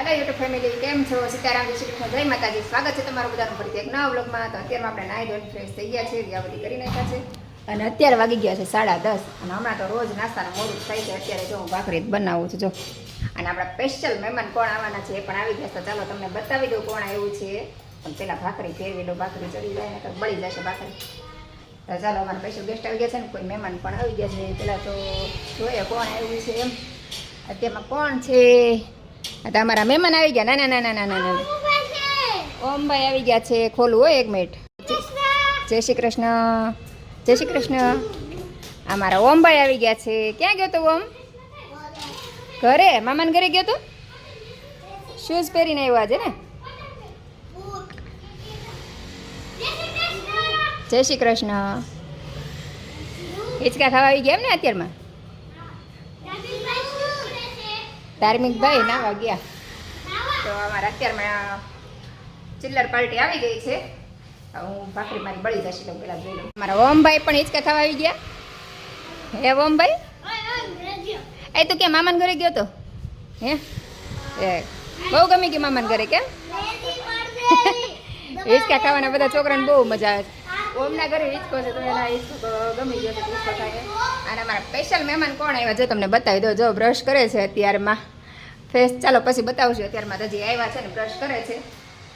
હાલો YouTube family કેમ છો? સીતારામ જય શ્રી કૃષ્ણ. જય માતાજી. સ્વાગત છે તમારું બધાનું ફરીથી એક નવા વ્લોગમાં. તો અત્યારમાં આપણે નાઈ ધોઈને ફ્રેશ થઈ ગયા છે બધી કરી નાખ્યા છે. અને અત્યારે વાગી ગયા છે સાડા દસ. અને હમણાં તો રોજ નાસ્તાનું મોડું થાય છે. અત્યારે જો હું ભાખરી બનાવું છું, જો. અને આપણા સ્પેશિયલ મહેમાન કોણ આવવાના છે પણ આવી ગયા તો ચાલો તમને બતાવી દઉં કોણ આવ્યું છે. પણ પેલા ભાખરી ફેરવી લો ભાખરી ચડી જાય તો બળી જશે ભાખરી. તો ચાલો, અમારા સ્પેશિયલ ગેસ્ટ આવી ગયા છે ને, કોઈ મહેમાન પણ આવી ગયા છે. પહેલાં તો જોઈએ કોણ આવ્યું છે એમ. અત્યારમાં કોણ છે? આ તમારા મહેમાન આવી ગયા. ના ના ના ના ના ના ઓમભાઈ આવી ગયા છે. ખોલવું હોય એક મિનિટ. જય શ્રી કૃષ્ણ. જય શ્રી કૃષ્ણ. અમારા ઓમભાઈ આવી ગયા છે. ક્યાં ગયો તો ઓમ? ઘરે? મામાને ઘરે ગયો તો? શૂઝ પહેરીને આવ્યો આજે ને? જય શ્રી કૃષ્ણ. હિંચકા ખાવા આવી ગયા એમ ને અત્યારમાં? ધાર્મિક ભાઈ નાવા ગયા તો અમારા અત્યારમાં ચિલ્લર પાર્ટી આવી ગઈ છે. હું ભાખરી મારી બળી જશે તો પેલા જોઈ લઉં. મારા ઓમભાઈ પણ હિંચકા ખાવા આવી ગયા. હે ઓમભાઈ? એ તો ક્યાં મામાન ઘરે ગયો તો? હે? એ બહુ ગમી ગયું મામાન ઘરે કેમ? હિંચકા ખાવાના બધા છોકરાને બહુ મજા આવે છે. ઓમના ઘરે હિચકો છે તો એના હિચકો ગમી ગયો છે તો થાય અને અમારા સ્પેશિયલ મહેમાન કોણ આવ્યા? છે તમને બતાવી દો જો બ્રશ કરે છે અત્યારમાં. ફેસ ચાલો પછી બતાવશું, અત્યારમાં હજી આવ્યા છે ને બ્રશ કરે છે.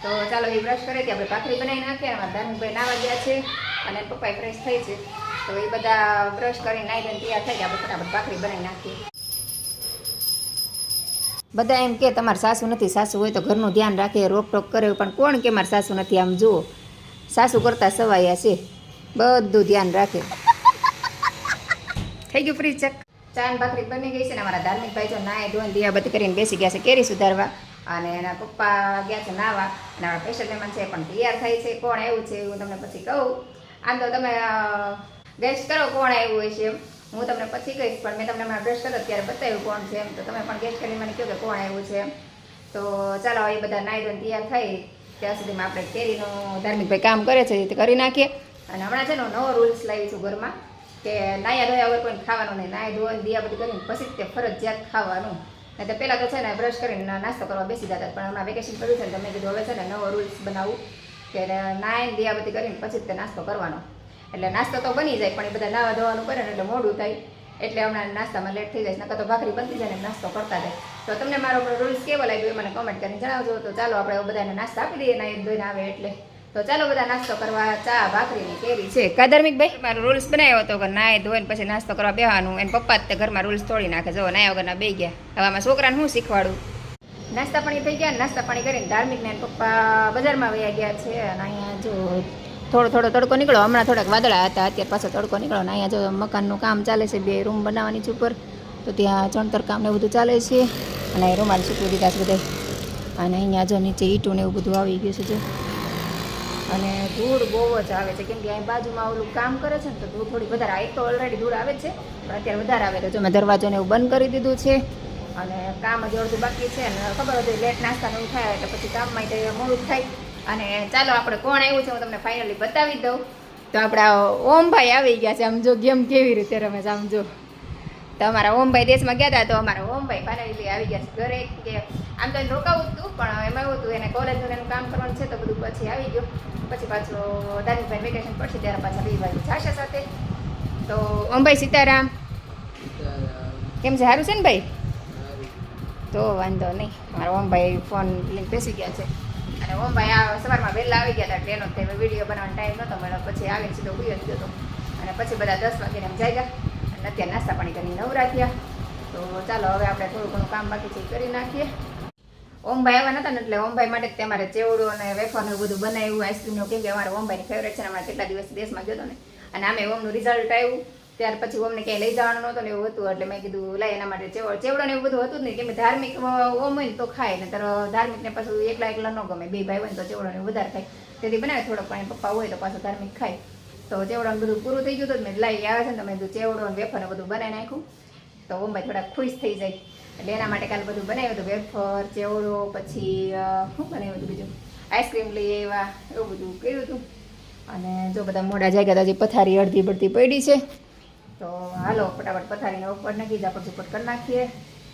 તો ચાલો એ બ્રશ કરે કે આપણે ભાખરી બનાવી નાખીએ અમારા ધાનુભાઈ નાવા ગયા છે, અને પપ્પાએ ફ્રેશ થઈ છે. તો એ બધા બ્રશ કરીને નાઈ લઈને તૈયાર થાય કે આપણે ફટાફટ ભાખરી બનાવી નાખીએ. બધા એમ કે, તમારે સાસુ નથી, સાસુ હોય તો ઘરનું ધ્યાન રાખે, રોકટોક કરે, પણ કોણ કે મારે સાસુ નથી? આમ જુઓ. સાસુ કરતા સવાયા છે. બધું ધ્યાન રાખે. થઈ ગયું ફ્રી ચક. ચાન ભાખરી બની ગઈ છે ને અમારા ધાર્મિક ભાઈ જો નાય ધોન દિયા બધી કરીને બેસી ગયા છે કેરી સુધારવા. અને એના પપ્પા ગયા છે નાવા. અને આપણા પૈસા મહેમાન છે પણ તૈયાર થાય છે કોણ આવ્યું છે હું તમને પછી કહું. આમ તો તમે ગેસ્ટ કરો કોણ આવ્યું હોય છે એમ. હું તમને પછી કહીશ પણ મેં તમને હમણાં ગેસ કર્યો ત્યારે બતાવ્યું કોણ છે એમ. તો તમે પણ ગેસ્ટ કરીને મને કહો કે કોણ આવ્યું છે એમ. તો ચાલો એ બધા નાઈ ધોઈને તૈયાર થાય. ત્યાં સુધીમાં આપણે કેરીનું ધાર્મિકભાઈ કામ કરે છે તે કરી નાખીએ. અને હમણાં છે ને નવો રૂલ્સ લાવી છું ઘરમાં, કે નાયા ધોયા વગર કોઈ ખાવાનું નહીં, નાય ધોઈને દિયા બધી કરીને પછી તે ફરજિયાત ખાવાનું. નહીં તો પહેલાં તો છે ને બ્રશ કરીને નાસ્તો કરવા બેસી જતા પણ હમણાં વેકેશન પડ્યું છે ને તમે કીધું, હવે છે ને નવો રૂલ્સ બનાવું, કે નાય દિયા બધી કરીને પછી તે નાસ્તો કરવાનો. એટલે નાસ્તો તો બની જાય, પણ એ બધા નાવા ધોવાનું કરે ને એટલે મોડું થાય. એટલે હમણાં નાસ્તામાં લેટ થઈ જાય નકર તો ભાખરી બનતી જાય ને નાસ્તો કરતા જાય. તો તમને મારો રૂલ્સ કેવો લાગ્યો એ મને કમેન્ટ કરીને જણાવજો. તો ચાલો આપણે બધાને નાસ્તા આપી દઈએ. નાઈ ધોઈને આવે એટલે. તો ચાલો બધા નાસ્તો કરવા ચા ભાખરીની કેરી છે. કા ધાર્મિકભાઈ મારો રૂલ્સ બનાવ્યો હતો કે નાય ધોઈને પછી નાસ્તો કરવા બેહવાનું. એને પપ્પા જ તે ઘરમાં રૂલ્સ તોડી નાખે. જો નાયા વગરના બે ગયા. હવે આમાં છોકરાને હું શીખવાડું? નાસ્તા પાણી થઈ ગયા નાસ્તા પાણી કરીને ધાર્મિક ને પપ્પા બજારમાં વયા ગયા છે. અને અહીંયા જો થોડો થોડો તડકો નીકળો હમણાં થોડાક વાદળા હતા, અત્યારે પાછો તડકો નીકળો ને અહીંયા જો મકાનનું કામ ચાલે છે, બે રૂમ બનાવવાની છે ઉપર. તો ત્યાં ચણતર કામ ને બધું ચાલે છે. અને અહીં રૂમાલ સૂકવી દીધા છે બધા. અને અહીંયા જો નીચે ઈટું ને એવું બધું આવી ગયું છે જો. અને ધૂળ બહુ જ આવે છે. કેમ કે અહીં બાજુમાં ઓલું કામ કરે છે ને તો ધૂળ થોડી વધારે એક તો ઓલરેડી ધૂળ આવે છે. પણ અત્યારે વધારે આવે તો જો મેં દરવાજોને એવું બંધ કરી દીધું છે. અને કામ જ અડધું બાકી છે. અને ખબર હતી લેટ નાસ્તાનું એવું થાય એટલે પછી કામમાં મોડું થાય. અને ચાલો આપણે કોણ આવ્યું છે હું તમને ફાઇનલી બતાવી દઉં. તો આપણા ઓમભાઈ આવી ગયા છે. આમ જો ગેમ કેવી રીતે રમે છે આમ જો. તો અમારા ઓમભાઈ દેશમાં ગયા હતા તો અમારા ઓમભાઈ ફાઇનલી આવી ગયા છે ઘરે. કે આમ તો એને રોકાવું હતું પણ એમાં એવું હતું એને કોલેજનું એનું કામ કરવાનું છે તો બધું પછી આવી ગયું. પછી પાછો દાદીભાઈ વેકેશન પડશે ત્યારે પાછા બે બાજુ જાશે સાથે. તો ઓમભાઈ સીતારામ કેમ છે? સારું છે ને ભાઈ? તો વાંધો નહીં. મારા ઓમભાઈ ફોન લઈને બેસી ગયા છે. ઓમભાઈ સવારમાં વહેલા આવી ગયા હતા ટ્રેનો તે વીડિયો બનાવવાનો ટાઈમ નહોતો મળ્યો. પછી આવીને સીધો ઉઈ જ ગયો અને પછી બધા દસ વાગ્યાને એમ જાય અને અત્યારે નાસ્તા પાણી કરીને નવરા તો ચાલો હવે આપણે થોડું ઘણું કામ બાકી છે કરી નાખીએ. ઓમભાઈ આવ્યા નતા ને એટલે ઓમભાઈ માટે જ તમારે ચેવડો અને વેફર ને બધું બનાવ્યું આઈસ્ક્રીમનું કેમ કે અમારે ઓમભાઈની ફેવરેટ છે ને અમારે કેટલા દિવસ દેશમાં ગયો હતો ને. અને આમે ઓમનું રિઝલ્ટ આવ્યું. ત્યાર પછી ઓમને ક્યાંય લઈ જવાનું નહોતું ને એવું હતું, એટલે મેં કીધું લઈ એના માટે ચેવડ, ચેવડો ને એવું બધું હતું જ નહીં. કેમ ધાર્મિક ઓમ હોય ને તો ખાય ને તારો ધાર્મિક ને પાછું એકલા એકલા ન ગમે. બે ભાઈ હોય ને તો ચેવડો ને એવું વધારે ખાય. તેથી બનાવે થોડોક પણ પપ્પા હોય તો પાછું ધાર્મિક ખાય. તો ચેવડાનું બધું પૂરું થઈ ગયું હતું મેં લાઈ આવે છે ને તમે ચેવડો ને વેફર ને બધું બનાવી નાખ્યું. તો ઓમભાઈ થોડા ખુશ થઈ જાય. એટલે એના માટે કાલે બધું બનાવ્યું હતું, વેફર, ચેવડો, પછી શું બનાવ્યું હતું બીજું? આઈસ્ક્રીમ લઈ આવ્યા, એવું બધું કર્યું હતું. અને જો બધા મોડા જાગ્યા હજી પથારી અડધી પડતી પડી છે. તો હાલો, ફટાફટ પથારીને ઉપર નાખી ઝાપટ ઝુપટ કરી નાખીએ.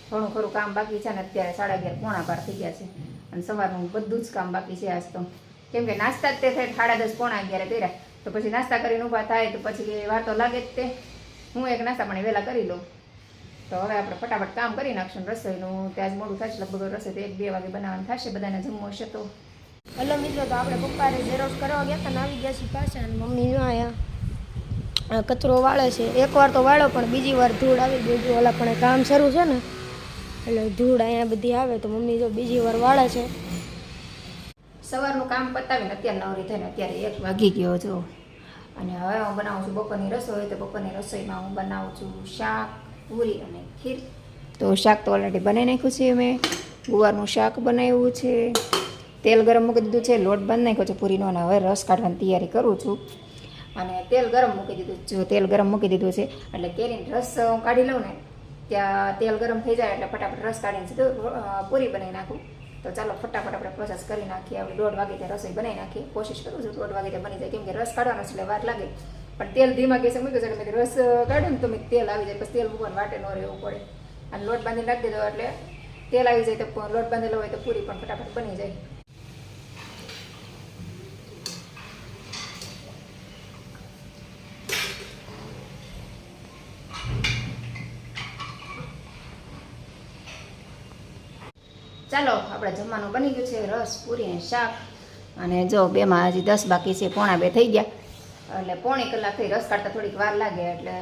થોડું ખરું કામ બાકી છે ને અત્યારે સાડા અગિયાર પોણા બાર થઈ ગયા છે. અને સવારનું બધું જ કામ બાકી છે આજ તો. કેમ કે નાસ્તા જ તે થાય સાડા દસ પોણા અગિયારે કર્યા. તો પછી નાસ્તા કરીને ઊભા થાય તો પછી વાતો લાગે જ તે. હું એક નાસ્તા પણ વહેલા કરી લઉં. તો હવે આપણે ફટાફટ કામ કરી નાખશું રસોઈનું. ત્યાં જ મોડું થશે લગભગ રસોઈ તો એક બે વાગે બનાવવાનું થશે, બધાને જમવું હશે તો. હલો મિત્રો, તો આપણે પપ્પાને ઝેરોક્સ કરવા ગયા હતા આવી ગયા છીએ પાછા મમ્મી ન અહીંયા આ કચરો વાળે છે. એકવાર તો વાળો, પણ બીજી વાર ધૂળ આવી બીજું ઓલા પણ કામ શરૂ છે ને, એટલે ધૂળ અહીંયા બધી આવે તો મમ્મી જો બીજી વાર વાળે છે. સવારનું કામ પતાવીને અત્યારે નવરી થઈને અત્યારે એક વાગી ગયો છો અને હવે હું બનાવું છું બપોરની રસોઈ, તો બપોરની રસોઈમાં હું બનાવું છું શાક, પૂરી અને ખીર. તો શાક તો ઓલરેડી બનાવી નાખ્યું છે મેં. ગુવારનું શાક બનાવ્યું છે. તેલ ગરમ મૂકી દીધું છે, લોટ બંધ નાખ્યો છે પૂરીનો અને હવે રસ કાઢવાની તૈયારી કરું છું. અને તેલ ગરમ મૂકી દીધું. જો તેલ ગરમ મૂકી દીધું છે, એટલે કેરીનો રસ હું કાઢી લઉં ને, ત્યાં તેલ ગરમ થઈ જાય એટલે ફટાફટ રસ કાઢીને સીધું પૂરી બનાવી નાખું. તો ચાલો ફટાફટ આપણે પ્રોસેસ કરી નાખીએ. આપણે દોઢ વાગે ત્યાં રસોઈ બનાવી નાખીએ. કોશિશ કરું છું દોઢ વાગે ત્યાં બની જાય. કેમ કે રસ કાઢવાનો છે એટલે વાર લાગે. પણ તેલ ધીમા ગેસે મૂક્યું છે, એટલે રસ કાઢું ને તો મેં તેલ આવી જાય, પછી તેલ મૂકવાનું વાટે ન રહેવું પડે. અને લોટ બાંધી નાખી દીધો, એટલે તેલ આવી જાય તો લોટ બાંધેલો હોય તો પૂરી પણ ફટાફટ બની જાય. ચાલો, આપણે જમવાનું બની ગયું છે, રસ, પૂરી અને શાક. અને જો બેમાં હજી દસ બાકી છે, પોણા બે થઈ ગયા. એટલે પોણી કલાક થઈ, રસ કાઢતા થોડીક વાર લાગે, એટલે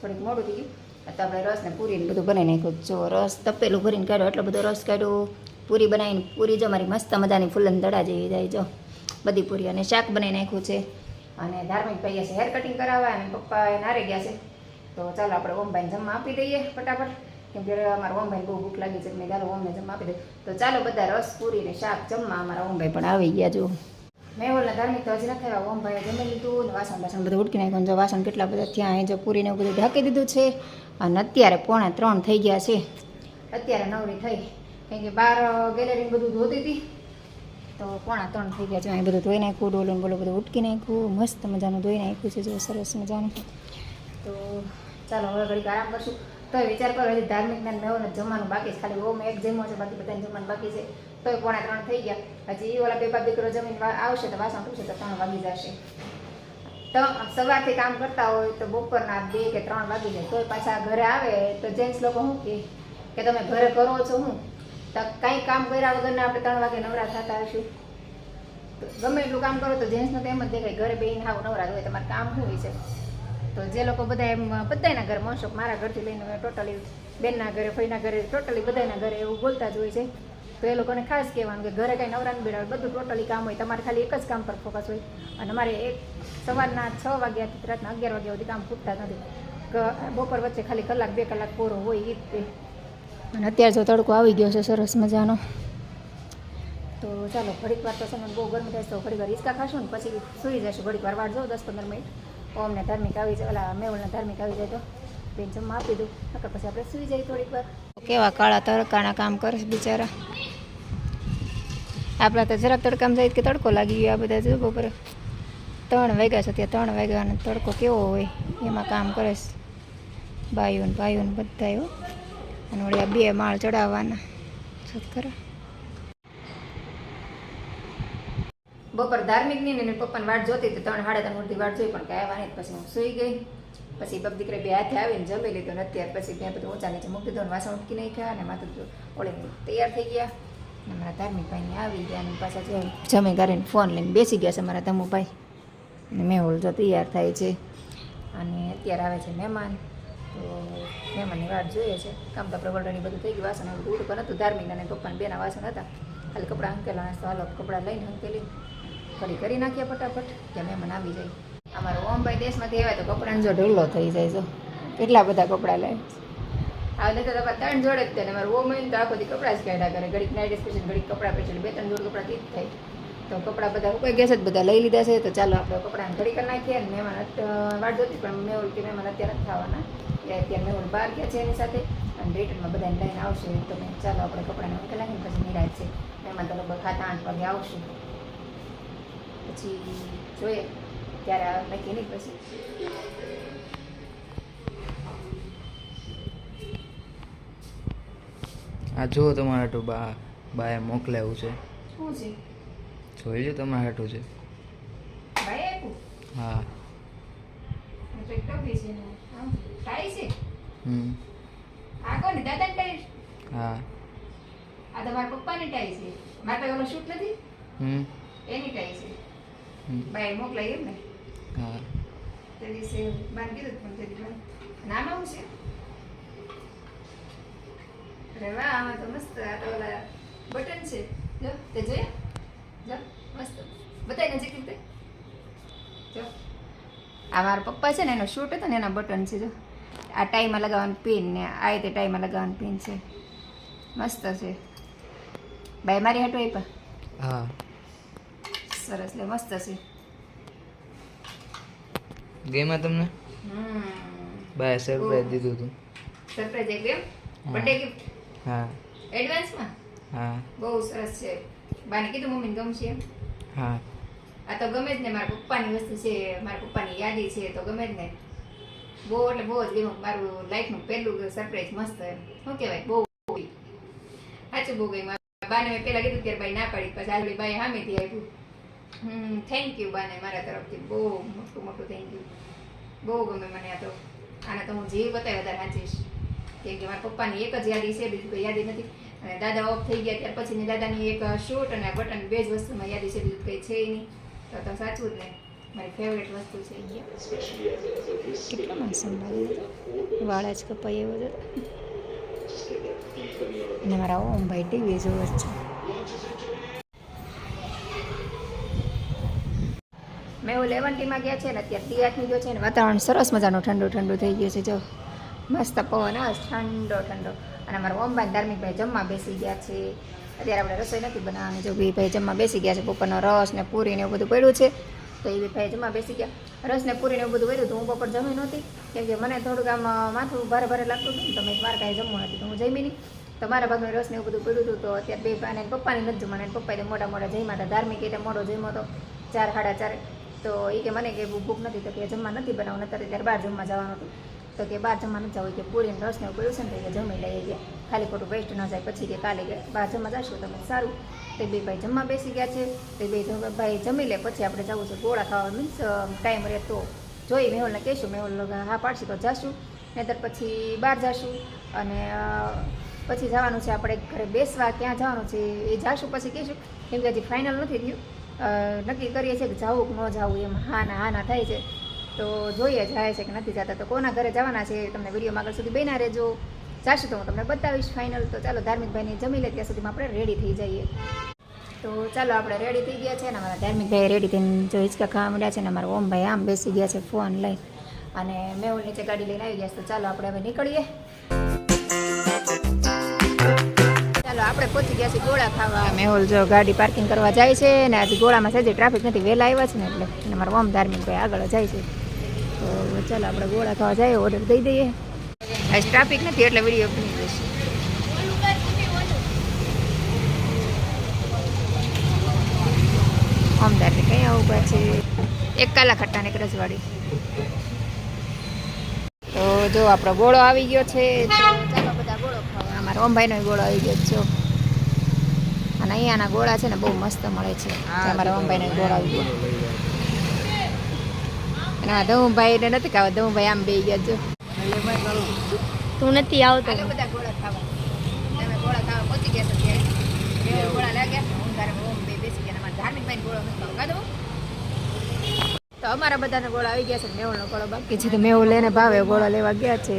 થોડીક મોડું થઈ ગયું. તો આપણે રસ ને પૂરી બધું બનાવી નાખ્યું. જો રસ તપેલું ભરીને કાઢ્યો, એટલો બધો રસ કાઢ્યો. પૂરી બનાવીને, પૂરી જો મારી મસ્ત મજાની ફૂલન દડા જેવી જાય જો. બધી પૂરી અને શાક બનાવી નાખ્યું છે. અને ધાર્મિક ભાઈએ છે હેર કટિંગ કરાવવા, અને પપ્પા નારે ગયા છે. તો ચાલો, આપણે ઓમભાઈને જમવા આપી દઈએ, ફટાફટ. કેમ કે અમારા ઓમભાઈ બહુ ભૂખ લાગી છે મેં ચાલો ઓમને જમવા આપી દે. તો ચાલો બધા રસ પૂરી ને શાક જમવા. અમારા ઓમભાઈ પણ આવી ગયા જો મેં ધાર્મિક તો હજી નથી આવ્યા. ઓમભાઈએ જમી લીધું વાસણ વાસણ બધું ઉટકી નાખ્યું. જો વાસણ કેટલા બધા ત્યાં જો પૂરીને બધું ઢાંકી દીધું છે. અને અત્યારે પોણા ત્રણ થઈ ગયા છે. અત્યારે નવરી થઈ. કારણ કે બહાર ગેલેરી બધું ધોતી હતી. તો પોણા ત્રણ થઈ ગયા છે. અહીં બધું ધોઈ નાખ્યું, ડોલું બોલું બધું ઉટકી નાખ્યું. મસ્ત મજાનું ધોઈ નાખ્યું છે. જો સરસ મજાનું. તો ચાલો હવે ઘડીક આરામ કરશું. તો વિચાર કરો, હજી ધાર્મિક જ્ઞાન મેળવો જમવાનું બાકી છે. ખાલી ઓમ એક જમવો છે, બાકી બધાને જમવાનું બાકી છે. તોય પોણા ત્રણ થઈ ગયા. હજી એ ઓલા બે બાપ દીકરો જમીન આવશે તો વાસણ પૂછશે તો ત્રણ વાગી જશે. તો સવારથી કામ કરતા હોય તો બપોરના બે કે ત્રણ વાગી જાય. તોય પાછા ઘરે આવે તો જેન્ટ્સ લોકો શું કહે કે તમે ઘરે કરો છો હું તો કાંઈ કામ કર્યા વગરના આપણે ત્રણ વાગે નવરા થતા હશું. તો ગમે એટલું કામ કરો તો જેન્ટ્સનો તો એમ જ દેખાય, ઘરે બેહીને હાવ નવરા હોય. તમારે કામ શું હોય છે? તો જે લોકો બધા એમ બધાના ઘરે મોસ્ટ મારા ઘરથી લઈને ટોટલી બેનના ઘરે, ફઈના ઘરે ટોટલી બધાના ઘરે એવું બોલતા જ હોય છે. તો એ લોકોને ખાસ કહેવાનું કે ઘરે કાંઈ નવરા નહીં બેડા બધું ટોટલી કામ હોય, તમારે ખાલી એક જ કામ પર ફોકસ હોય. અને અમારે એક સવારના છ વાગ્યાથી રાતના અગિયાર વાગ્યા સુધી કામ ખૂટતા નથી. બપોર વચ્ચે ખાલી કલાક, બે કલાક પૂરો હોય એ જ તે અને અત્યારે જો તડકો આવી ગયો છે, સરસ મજાનો. તો ચાલો, ઘડીક વાર તો સમય બહુ ગરમી થાય તો ઘડીક વાર હિંચકા ખાશું ને પછી સૂઈ જશું. ઘડીક વાર વાટ જાઉં દસ પંદર મિનિટ. ઓમને ધાર્મિક આવી જાય ઓલા મેવલને ધાર્મિક આવી જાય તો બેન જમવા આપી દઉં. નકર પછી આપણે સૂઈ જઈએ થોડીક વાર. કેવા કાળા તડકાના કામ કરશે બિચારા? આપણા તો જરાક તડકામાં જાય કે તડકો લાગી ગયો આ બધા જો બપોરે. ત્રણ વાગ્યા છે ત્યાં ત્રણ વાગ્યા અને તડકો કેવો હોય, એમાં કામ કરે છે. બાઈઓ ને ભાઈઓ બધા અને વળી આ બે માળ ચડાવવાના. શું તો ખરા બપોર ધાર્મિકની પપ્પાને વાટ જોતી હતી ત્રણ સાડા ત્રણ વર્ષથી વાટ જોઈ, પણ કાંઈ આવવાની પછી હું સૂઈ ગઈ. પછી બબ દીકરે બે હાથે આવીને જમી લીધું ને અત્યારે પછી ત્યાં બધું ઊંચા નીચે મૂકી દીધું વાસણ ઉટકી નાખ્યા, અને માથું ઓળે તૈયાર થઈ ગયા. અને મારા ધાર્મિક ભાઈને આવી ગયા, અને પાછા જો જમી કરીને ફોન લઈને બેસી ગયા છે મારા ધમુભાઈ. અને મેહુલ જો તૈયાર થાય છે. અને અત્યારે આવે છે મહેમાન. તો મહેમાનની વાટ જોઈએ છે. કામ તો આપણે બધું થઈ ગયું, વાસણ ઉડું નહોતું ધાર્મિક, અને પપ્પાને બેના વાસણ હતા. ખાલી કપડાં હંકેલા તો હાલો કપડાં લઈને હંકેલી. ફરી કરી નાખીએ ફટાફટ કે મહેમાન આવી જાય. અમારો ઓમભાઈ દેશમાંથી આવ્યા તો કપડાનો જો ઢોલો થઈ જાય જો. કેટલા બધા કપડાં લે. આ નહીં તો તમારે ત્રણ જોડે જ થાય ને મારું ઓમ હોય તો આખો દી કપડાં જ કાઢ્યા કરે. ઘડીક નાઇટ સ્પેશિયલ ઘડીક કપડાં પછી બે ત્રણ જોડ કપડાં થી જ થાય. તો કપડાં બધા કોઈ ગેસ જ બધા લઈ લીધા છે. તો ચાલો આપણે કપડાને ઘડી કરી નાખીએ અને મહેમાન વાટ જોતી પણ મેં કે મહેમાન અત્યારે નથી થવાના. એ અત્યારે મેં બહાર ગયા છે એની સાથે. અને રિટર્નમાં બધાને લઈને આવશે. તો ચાલો આપણે કપડાને મૂકી નાખીને પછી નિરાશ છે. મહેમાન તો લગભગ ખાતા આઠ વાગે આવશે. પછી જોઈએ ત્યારે નક્કી નહીં પછી. આ જો તમારા હાટું બા બાએ મોકલાવ્યું છે. શું છે? જોઈ લો તમારા હાટું છે. હા. હમ. આ કોની દાદા ટાઈ? હા. આ તો મારા પપ્પાની ટાઈ છે. મારા પાસે ઓલો શૂટ નથી? હમ. એની ટાઈ છે. ભાઈ મોકલાઈ એમ ને હા તે દિવસે બાર કીધું પણ તે દિવસે આવું છે અરે વાહ આમાં તો મસ્ત આ તો ઓલા બટન છે જો તે જોઈએ જો મસ્ત બતાવી નજીક રીતે જો આ મારા પપ્પા છે ને એનો શૂટ હતો ને એના બટન છે જો આ ટાઈમાં લગાવવાનું પિન ને આ રીતે ટાઈમાં લગાવવાનું પિન છે મસ્ત છે ભાઈ મારી હાટો આપ્યા હા સરસ લે મસ્ત છે ગેમાં તમને? હમ. બાએ સરપ્રાઈઝ દીધું તું. સરપ્રાઈઝ એક હા. બર્થડે ગિફ્ટ હા. એડવાન્સમાં હા. બહુ સરસ છે. બાને કીધું મમ્મીને ગમશે હા. આ તો ગમે જ ને મારા પપ્પાની વસ્તુ છે મારા પપ્પાની યાદી છે તો ગમે જ ને. બહુ એટલે બહુ જ ગમ્યું મારું લાઈફનું પહેલું સરપ્રાઈઝ મસ્ત એમ. શું કહેવાય? બહુ સાચું બહુ ગઈ બાને મેં પહેલાં કીધું ત્યારે ભાઈ ના પાડી. પછી આજે ભાઈ સામેથી આપ્યું. હમ થેન્ક યુ બાને મારા તરફથી. બહુ મોટું મોટું થેન્ક યુ બહુ ગમે મને આ તો. આને તો હું જીવ બતાવી વધારે વાંચીશ કેમ કે મારા પપ્પાની એક જ યાદી છે, બીજું કોઈ યાદી નથી. અને દાદા ઓફ થઈ ગયા ત્યાર પછીની દાદાની એક શૂટ અને બટન બે જ વસ્તુમાં યાદી છે, બીજું કંઈ છે નહીં. તો તો સાચું જ ને? મારી ફેવરેટ વસ્તુ છે કેટલા માણસો વાળા જ કપાઈ એવો છે અને મારા ઓમ ભાઈ ટીવી જોવે છે. મેં એવું લેવન્ટીમાં ગયા છે ને અત્યારે તિયાતની ગયો છે ને વાતાવરણ સરસ મજાનું ઠંડુ ઠંડુ થઈ ગયું છે, જો. મસ્ત પવન આવે ઠંડો ઠંડો. અને અમારા ઓમભાઈ ધાર્મિકભાઈ જમવા બેસી ગયા છે. અત્યારે આપણે રસોઈ નથી બનાવવાની. જો ભાઈ જમવા બેસી ગયા છે, બપોરનો રસ ને પૂરી ને એવું બધું પડ્યું છે, તો એ ભાઈ જમવા બેસી ગયા. રસ ને પૂરી ને એવું બધું પડ્યું તો હું બપોર જમી નહોતી, કેમ કે મને થોડુંક આમ માથું ભારે ભારે લાગતું હતું તો મેં મારે કાંઈ જમવું નથી, તો હું જમી નહીં તો મારા ભાગનું રસ ને એવું બધું પડ્યું હતું, તો અત્યારે બે ભાઈને પપ્પાની નથી જમવાનું. એને પપ્પાએ મોટા મોટા જમ્યા હતા ધાર્મિક એટલે મોટો જમ્યો હતો. ચાર, સાડા ચાર તો એ કે મને કે ભૂખ નથી તો કે જમવા નથી બનાવવાનું. અત્યારે ત્યારે બહાર જમવા જવાનું હતું. તો કે બહાર જમવા નથી જવું. કે પૂરી રસ ને એવું છે ને તો કે જમી લઈએ કે ખાલી ખોટું વેસ્ટ ન જાય. પછી કે કાલે કે બહાર જમવા જશું તમે સારું. તો બે ભાઈ જમવા બેસી ગયા છે. તો બે ભાઈ જમી લે. પછી આપણે જવું છે ગોળા ખાવા. મીન્સ ટાઈમ રહે તો. જોઈ મેહુલને કહીશું. મેહુલ હા, પાડશે તો જશું. નહીતર પછી બહાર જશું. અને પછી જવાનું છે આપણે ઘરે બેસવા. ક્યાં જવાનું છે એ જાશું. પછી કહીશું. કેમ કે હજી ફાઇનલ નથી થયું. નક્કી કરીએ છીએ કે જવું કે ન જવું એમ હા ના હા ના થાય છે. તો જોઈએ જાય છે કે નથી જતા. તો કોના ઘરે જવાના છે તમને વિડીયોમાં આગળ સુધી બેના રહેજો. જાશું તો હું તમને બતાવીશ ફાઇનલ તો ચાલો ધાર્મિકભાઈને જમી લે, ત્યાં સુધીમાં આપણે રેડી થઈ જઈએ. તો ચાલો આપણે રેડી થઈ ગયા છે અને અમારા ધાર્મિકભાઈ રેડી થઈને જો હિંચકા ખાવા મળ્યા છે ને અમારા ઓમભાઈ આમ બેસી ગયા છે ફોન લઈ અને મેં નીચે ગાડી લઈને આવી ગયા તો ચાલો આપણે હવે નીકળીએ. ચાલો આપણે પહોંચી ગયા છીએ ગોળા ખાવા. મેહુલ જો ગાડી પાર્કિંગ કરવા જાય છે ને આજે ગોળામાં સહેજે ટ્રાફિક નથી, વહેલા આવ્યા છે ને એટલે અને ઓમ ધાર્મિકભાઈ આગળ જાય છે. તો ચાલો, આપણે ગોળા ખાવા જઈએ ઓર્ડર દઈ દઈએ. આજ ટ્રાફિક નથી એટલે વીડિયો બની જશે. અમદાવાદ કઈ આવું છે. એક કાલા ખટ્ટા ને એક રજવાડી. તો જો આપણો ગોળો આવી ગયો છે. ખાવા અંભાઈનો ગોળો આવી ગયો છો અને અહીંયાના ગોળા છે ને બહુ મસ્ત મળે છે. મારા અંભાઈનો ગોળો આવી ગયો. અને આ ધઉભાઈ ને નથી ખાવા ધઉભાઈ આમ બે ગયા છો. તું નથી આવતો. બધા ગોળા ખાવા. તમે ગોળા ખાવા પહોંચી ગયા છો ગોળા લાગ્યા. હું તારે ઓમ બે બેસી ગયા. અમારા ધાર્મિક ભાઈ ગોળો નથી ખાવો. કાઢો તો અમારા બધાના ગોળા આવી ગયા છે મેહુલનો ગોળો બાકી છે. તો મેહુલ લઈને ભાવે ગોળો લેવા ગયા છે.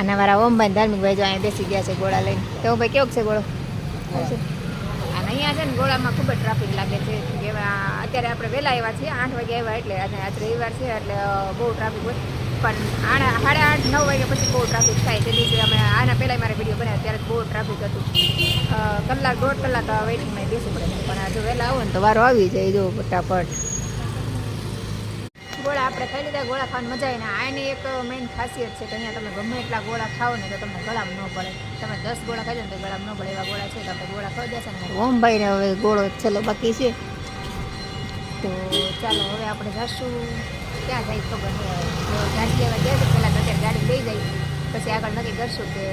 અને મારા ધાર્મિક ભાઈ જો અહીંયા બેસી ગયા છે ગોળા લઈને. તો ભાઈ કેવો છે ગોળો? અને અહીંયા છે ને ગોળામાં ખૂબ જ ટ્રાફિક લાગે છે. અત્યારે આપણે વહેલા આવ્યા છીએ આઠ વાગે આવ્યા એટલે અને આજ રવિવાર છે એટલે બહુ ટ્રાફિક હોય. પણ આણે સાડા આઠ નવ વાગ્યા પછી બહુ ટ્રાફિક થાય. તે દિવસે અમે આના પહેલાં મારે વીડિયો બન્યા ત્યારે બહુ ટ્રાફિક હતું. કલાક દોઢ કલાક વેઇટિંગમાં બેસવું પડે. પણ આ જો વહેલા આવો ને તો વારો આવી જાય જો ફટાફટ. ગોળા આપણે ખાઈ લીધા ગોળા ખાવાની મજા આવે. ને આની એક મેઇન ખાસિયત છે કે અહીંયા તમે ગમે એટલા ગોળા ખાઓ ને તો તમને ગળામાં ન પડે. તમે દસ ગોળા ખાઈ ને તો ગળામાં ન પડે એવા ગોળા છે. તો આપણે ગોળા ખાઈ જશે ને ઓમભાઈને હવે ગોળો છેલ્લો બાકી છે. તો ચાલો હવે આપણે જશું. ક્યાં જાય ખબર નહીં ગાડી લેવા ગયા છે પહેલાં અત્યારે ગાડી લઈ જાય. પછી આગળ નક્કી કરશું કે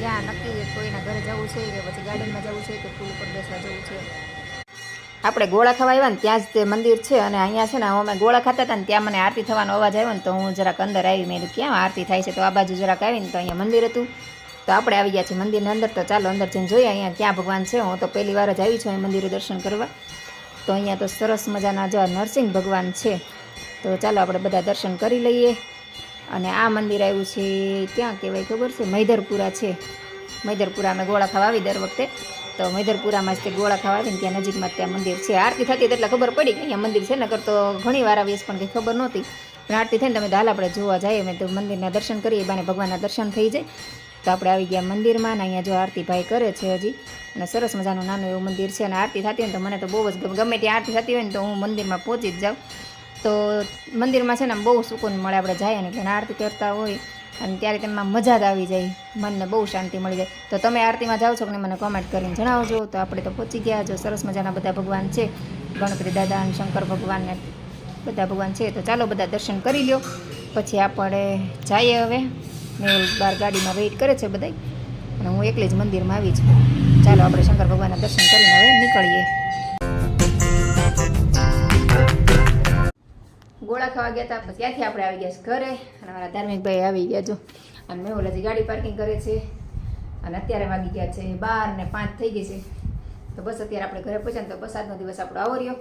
જ્યાં નક્કી કોઈના ઘરે જવું છે કે પછી ગાર્ડનમાં જવું છે કે પુલ ઉપર બેસવા જવું છે. આપણે ગોળા ખાવા આવ્યા ને ત્યાં જ તે મંદિર છે અને અહીંયા છે ને અમે ગોળા ખાતા હતા ને ત્યાં મને આરતી થવાનો અવાજ આવ્યો ને તો હું જરાક અંદર આવી મેં ક્યાં આરતી થાય છે? તો આ બાજુ જરાક આવીને તો અહીંયા મંદિર હતું. તો આપણે આવી ગયા છીએ મંદિરની અંદર. તો ચાલો અંદર જઈને જોઈએ. અહીંયા ક્યાં ભગવાન છે? હું તો પહેલી વાર જ આવી છું અહીં મંદિરે દર્શન કરવા. તો અહીંયા તો સરસ મજાના જો નરસિંહ ભગવાન છે. તો ચાલો આપણે બધા દર્શન કરી લઈએ. અને આ મંદિર આવ્યું છે, ક્યાં કહેવાય ખબર છે? મૈદરપુરા છે. મૈદરપુરા અમે ગોળા ખાવા આવી દર વખતે. તો મૈદરપુરામાં જ તે ગોળા ખાવા ત્યાં નજીકમાં ત્યાં મંદિર છે. આરતી થતી એટલે ખબર પડી કે અહીંયા મંદિર છે. નકર તો ઘણી વાર આવીશ પણ કંઈ ખબર નહોતી. પણ આરતી થઈને તમે હાલ આપણે જોવા જઈએ. અમે તો મંદિરના દર્શન કરીએ. બાને ભગવાનના દર્શન થઈ જાય. તો આપણે આવી ગયા મંદિરમાં ને અહીંયા જો આરતી ભાઈ કરે છે હજી. અને સરસ મજાનું નાનું એવું મંદિર છે. અને આરતી થતી હોય ને તો મને તો બહુ જ ગમે. ત્યાં આરતી થતી હોય ને તો હું મંદિરમાં પહોંચી જ જાઉં. તો મંદિરમાં છે ને બહુ સુકૂન મળે આપણે જાય ને આરતી કરતા હોય. અને ત્યારે તેમાં મજા જ આવી જાય. મનને બહુ શાંતિ મળી જાય. તો તમે આરતીમાં જાઓ છો કે મને કોમેન્ટ કરીને જણાવજો. તો આપણે તો પહોંચી ગયા જો. સરસ મજાના બધા ભગવાન છે. ગણપતિ દાદા અને શંકર ભગવાનને બધા ભગવાન છે. તો ચાલો બધા દર્શન કરી લ્યો. પછી આપણે જઈએ હવે. મેં બાર ગાડીમાં વેઇટ કરે છે બધા અને હું એકલી જ મંદિરમાં આવી છું. ચાલો આપણે શંકર ભગવાનના દર્શન કરીને હવે નીકળીએ. ગોળા ખાવા ગયા હતા ત્યાંથી આપણે આવી ગયા છે ઘરે. અને મારા ધાર્મિકભાઈ આવી ગયા જો. અને મેં ઓલાથી ગાડી પાર્કિંગ કરે છે. અને અત્યારે વાગી ગયા છે બાર ને પાંચ થઈ ગઈ છે. તો બસ અત્યારે આપણે ઘરે પહોંચ્યા તો બસ આજનો દિવસ આપણો આવો રહ્યો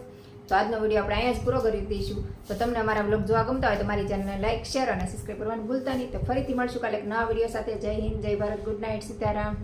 તો આજનો વીડિયો આપણે અહીંયા જ પૂરો કરી દઈશું. તો તમને અમારા બ્લોગ જોવા ગમતા હોય તો મારી ચેનલને લાઇક શેર અને સબસ્ક્રાઈબ કરવાનું ભૂલતા નહીં. તો ફરીથી મળશું કાલે એક નવા વીડિયો સાથે. જય હિન્દ, જય ભારત, ગુડ નાઇટ, સીતારામ.